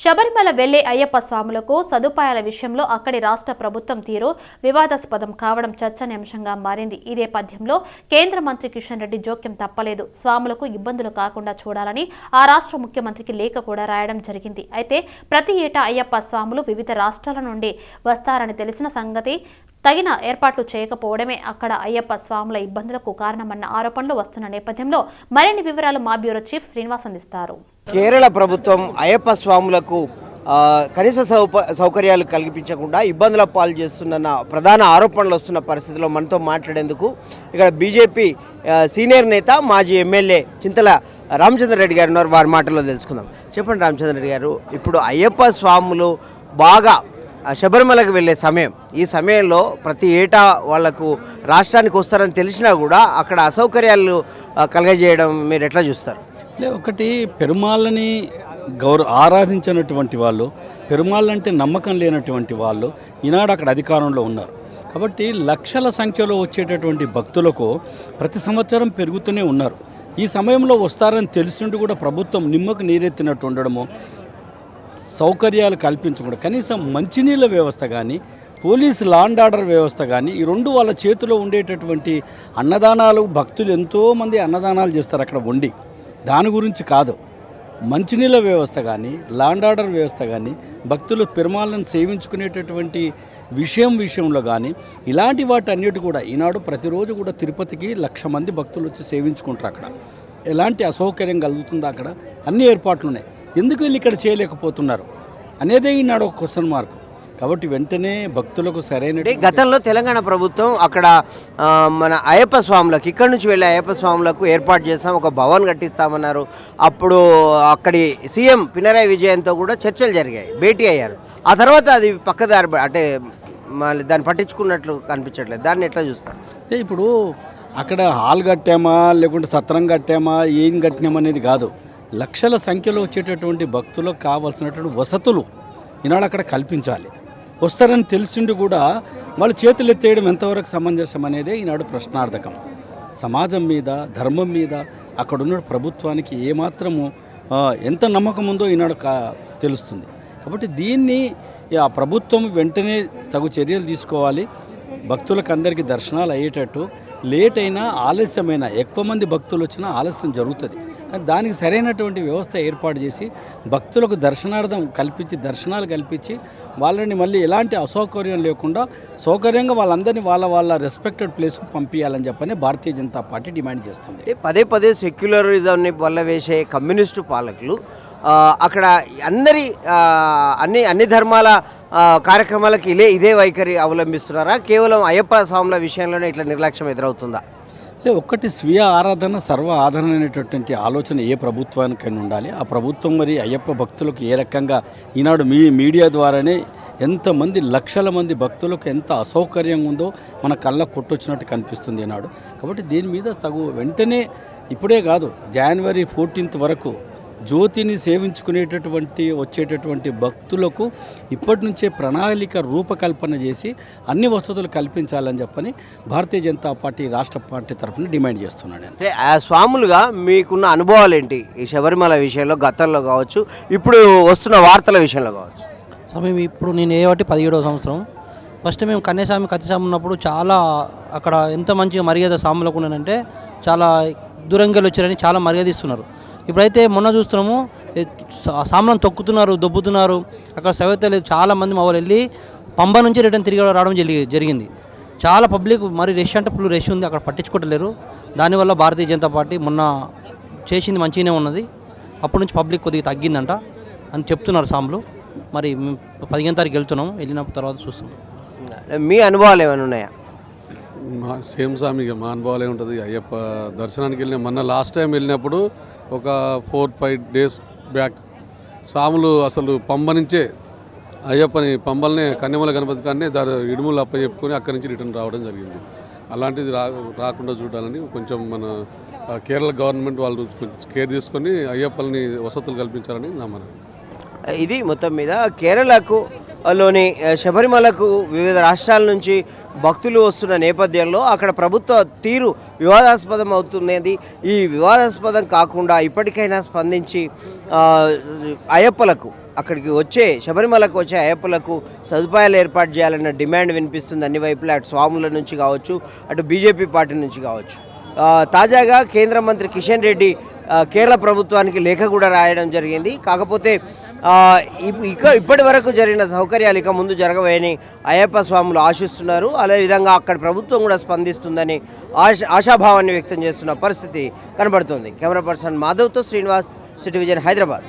శబరిమల వెళ్ళే అయ్యప్ప స్వాములకు సదుపాయాల విషయంలో అక్కడి రాష్ట్ర ప్రభుత్వం తీరు వివాదాస్పదం కావడం చర్చనీయాంశంగా మారింది. ఈ నేపథ్యంలో కేంద్ర మంత్రి కిషన్ రెడ్డి జోక్యం తప్పలేదు. స్వాములకు ఇబ్బందులు కాకుండా చూడాలని ఆ రాష్ట్ర ముఖ్యమంత్రికి లేఖ కూడా రాయడం జరిగింది. అయితే ప్రతి ఏటా అయ్యప్ప స్వాములు వివిధ రాష్ట్రాల నుండి వస్తారని తెలిసిన సంగతి తగిన ఏర్పాట్లు చేయకపోవడమే అక్కడ అయ్యప్ప స్వాముల ఇబ్బందులకు కారణమన్న ఆరోపణలు వస్తున్న నేపథ్యంలో మరిన్ని వివరాలు మా బ్యూరో చీఫ్ శ్రీనివాస్ అందిస్తారు. కేరళ ప్రభుత్వం అయ్యప్ప స్వాములకు కనీస సౌప సౌకర్యాలు కల్పించకుండా ఇబ్బందుల పాలు చేస్తున్న ప్రధాన ఆరోపణలు వస్తున్న పరిస్థితిలో మనతో మాట్లాడేందుకు ఇక్కడ బీజేపీ సీనియర్ నేత మాజీ ఎమ్మెల్యే చింతల రామచంద్ర రెడ్డి గారు ఉన్నారు. వారి మాటల్లో తెలుసుకుందాం. చెప్పండి రామచంద్ర రెడ్డి గారు ఇప్పుడు అయ్యప్ప స్వాములు బాగా శబరిమలకు వెళ్ళే సమయం. ఈ సమయంలో ప్రతి ఏటా వాళ్ళకు రాష్ట్రానికి వస్తారని తెలిసినా కూడా అక్కడ అసౌకర్యాలు కలగజేయడం మీరు ఎట్లా చూస్తారు? లే ఒకటి పెరుమాళ్ళని గౌరవ ఆరాధించినటువంటి వాళ్ళు పెరుమాళ్ళంటే నమ్మకం లేనటువంటి వాళ్ళు ఈనాడు అక్కడ అధికారంలో ఉన్నారు. కాబట్టి లక్షల సంఖ్యలో వచ్చేటటువంటి భక్తులకు ప్రతి సంవత్సరం పెరుగుతూనే ఉన్నారు. ఈ సమయంలో వస్తారని తెలిసిండి కూడా ప్రభుత్వం నిమ్మకు నీరెత్తినట్టు ఉండడము సౌకర్యాలు కల్పించకుండా కనీసం మంచినీళ్ళ వ్యవస్థ కానీ పోలీస్ లాండ్ ఆర్డర్ వ్యవస్థ కానీ ఈ రెండు వాళ్ళ చేతిలో ఉండేటటువంటి అన్నదానాలు భక్తులు ఎంతోమంది అన్నదానాలు చేస్తారు అక్కడ ఉండి. దాని గురించి కాదు. మంచినీళ్ళ వ్యవస్థ కానీ లా ఆర్డర్ వ్యవస్థ కానీ భక్తులు పెరుమాళ్ళను సేవించుకునేటటువంటి విషయం విషయంలో కానీ ఇలాంటి వాటి అన్నిటి కూడా ఈనాడు ప్రతిరోజు కూడా తిరుపతికి లక్ష మంది భక్తులు వచ్చి సేవించుకుంటారు అక్కడ. ఎలాంటి అసౌకర్యం కలుగుతుందో అక్కడ? అన్ని ఏర్పాట్లు ఉన్నాయి ఎందుకు వీళ్ళు ఇక్కడ చేయలేకపోతున్నారు? అనేదే ఈనాడు ఒక క్వశ్చన్ మార్క్ కాబట్టి వెంటనే భక్తులకు సరైన గతంలో తెలంగాణ ప్రభుత్వం అక్కడ మన అయ్యప్ప స్వాములకు ఇక్కడ నుంచి వెళ్ళే అయ్యప్ప స్వాములకు ఏర్పాటు చేస్తాం ఒక భవన్ కట్టిస్తామన్నారు. అప్పుడు అక్కడి సీఎం పినరాయి విజయన్తో కూడా చర్చలు జరిగాయి భేటీ అయ్యారు. ఆ తర్వాత అది పక్కదారి అంటే మళ్ళీ దాన్ని పట్టించుకున్నట్లు కనిపించట్లేదు. దాన్ని ఎట్లా చూస్తారు? ఇప్పుడు అక్కడ హాల్ కట్టామా లేకుంటే సత్రం కట్టామా ఏం కట్టినామా అనేది కాదు. లక్షల సంఖ్యలో వచ్చేటటువంటి భక్తులకు కావాల్సినటువంటి వసతులు ఈనాడు అక్కడ కల్పించాలి. వస్తారని తెలిసిండి కూడా వాళ్ళు చేతులు ఎత్తేయడం ఎంతవరకు సమంజసం అనేదే ఈనాడు ప్రశ్నార్థకం. సమాజం మీద ధర్మం మీద అక్కడ ఉన్న ప్రభుత్వానికి ఏమాత్రము ఎంత నమ్మకం ఉందో ఈనాడు కా తెలుస్తుంది. కాబట్టి దీన్ని ఆ ప్రభుత్వం వెంటనే తగు చర్యలు తీసుకోవాలి. భక్తులకు అందరికీ దర్శనాలు అయ్యేటట్టు. లేట్ అయినా ఆలస్యమైనా ఎక్కువ మంది భక్తులు వచ్చినా ఆలస్యం జరుగుతుంది. దానికి సరైనటువంటి వ్యవస్థ ఏర్పాటు చేసి భక్తులకు దర్శనార్థం కల్పించి దర్శనాలు కల్పించి వాళ్ళని మళ్ళీ ఎలాంటి అసౌకర్యం లేకుండా సౌకర్యంగా వాళ్ళందరినీ వాళ్ళ వాళ్ళ రెస్పెక్టెడ్ ప్లేస్కు పంపించాలని చెప్పని భారతీయ జనతా పార్టీ డిమాండ్ చేస్తుంది. పదే పదే సెక్యులరిజంని వల్ల వేసే కమ్యూనిస్టు పాలకులు అక్కడ అందరి అన్ని అన్ని ధర్మాల కార్యక్రమాలకి కార్యక్రమాలకు ఇదే ఇదే వైఖరి అవలంబిస్తున్నారా? కేవలం అయ్యప్ప స్వాముల విషయంలోనే ఇట్లా నిర్లక్ష్యం ఎదురవుతుందా? లే ఒక్కటి స్వీయ ఆరాధన సర్వ ఆదరణ అనేటటువంటి ఆలోచన ఏ ప్రభుత్వానికైనా ఉండాలి. ఆ ప్రభుత్వం మరి అయ్యప్ప భక్తులకు ఏ రకంగా ఈనాడు మీ మీడియా ద్వారానే ఎంతమంది లక్షల మంది భక్తులకు ఎంత అసౌకర్యంగా ఉందో మన కళ్ళ కొట్టొచ్చినట్టు కనిపిస్తుంది ఈనాడు. కాబట్టి దీని మీద తగు వెంటనే ఇప్పుడే కాదు జనవరి ఫోర్టీన్త్ వరకు జ్యోతిని సేవించుకునేటటువంటి వచ్చేటటువంటి భక్తులకు ఇప్పటి నుంచే ప్రణాళిక రూపకల్పన చేసి అన్ని వసతులు కల్పించాలని చెప్పని భారతీయ జనతా పార్టీ రాష్ట్ర పార్టీ తరఫున డిమాండ్ చేస్తున్నాను నేను అంటే ఆ స్వాములుగా మీకున్న అనుభవాలు ఏంటి? ఈ శబరిమల విషయంలో గతంలో కావచ్చు ఇప్పుడు వస్తున్న వార్తల విషయంలో కావచ్చు. సమయం ఇప్పుడు నేను ఏ వాటి పదిహేడవ సంవత్సరం. ఫస్ట్ మేము కన్యాస్వామి కత్తిస్వామి ఉన్నప్పుడు చాలా అక్కడ ఎంత మంచిగా మర్యాద సాములకు ఉన్నానంటే చాలా దూరంగా వచ్చారని చాలా మర్యాద ఇస్తున్నారు ఇప్పుడైతే మొన్న చూస్తున్నాము ఏ సా- సాములను తొక్కుతున్నారు దొబ్బుతున్నారు. అక్కడ సవ్యత లేదు. చాలా మంది మా వాళ్ళు వెళ్ళి పంబ నుంచి రిటర్న్ తిరిగి రావడం జరిగి జరిగింది. చాలా పబ్లిక్ మరి రష్ అంటే ఫుల్ రష్ ఉంది. అక్కడ పట్టించుకోవట్లేరు. దానివల్ల భారతీయ జనతా పార్టీ మొన్న చేసింది మంచిగానే ఉన్నది. అప్పటి నుంచి పబ్లిక్ కొద్దిగా తగ్గిందంట అని చెప్తున్నారు సాములు. మరి మేము పదిహేను తారీఖు వెళ్తున్నాం. వెళ్ళిన తర్వాత చూస్తాం. మీ అనుభవాలు ఏమైనా ఉన్నాయా? మా సేమ్ సామి ఇక మా అనుభవాలు ఉంటుంది. అయ్యప్ప దర్శనానికి వెళ్ళిన మొన్న లాస్ట్ టైం వెళ్ళినప్పుడు ఒక ఫోర్ ఫైవ్ డేస్ బ్యాక్ సాములు అసలు పంబ నుంచే అయ్యప్పని పంబల్నే కన్యమల గణపతి కానీ దాని ఇడుములు అప్ప చెప్పుకొని అక్కడి నుంచి రిటర్న్ రావడం జరిగింది. అలాంటిది రా రాకుండా చూడాలని కొంచెం మన కేరళ గవర్నమెంట్ వాళ్ళు కేర్ తీసుకొని అయ్యప్పల్ని వసతులు కల్పించాలని నా మనం ఇది మొత్తం మీద కేరళకు లోని శబరిమలకు వివిధ రాష్ట్రాల నుంచి భక్తులు వస్తున్న నేపథ్యంలో అక్కడ ప్రభుత్వ తీరు వివాదాస్పదం అవుతున్నది. ఈ వివాదాస్పదం కాకుండా ఇప్పటికైనా స్పందించి అయ్యప్పలకు అక్కడికి వచ్చే శబరిమలకు వచ్చే అయ్యప్పలకు సదుపాయాలు ఏర్పాటు చేయాలన్న డిమాండ్ వినిపిస్తుంది అన్ని వైపులా. అటు స్వాముల నుంచి కావచ్చు అటు బీజేపీ పార్టీ నుంచి కావచ్చు. తాజాగా కేంద్ర మంత్రి కిషన్ రెడ్డి కేరళ ప్రభుత్వానికి లేఖ కూడా రాయడం జరిగింది. కాకపోతే ఇక ఇప్పటి వరకు జరిగిన సౌకర్యాలు ఇక ముందు జరగవని అయ్యప్ప స్వాములు ఆశిస్తున్నారు. అదేవిధంగా అక్కడ ప్రభుత్వం కూడా స్పందిస్తుందని ఆశ ఆశాభావాన్ని వ్యక్తం చేస్తున్న పరిస్థితి కనబడుతుంది. కెమెరా పర్సన్ మాధవ్తో శ్రీనివాస్ సిటీ విజన్ హైదరాబాద్.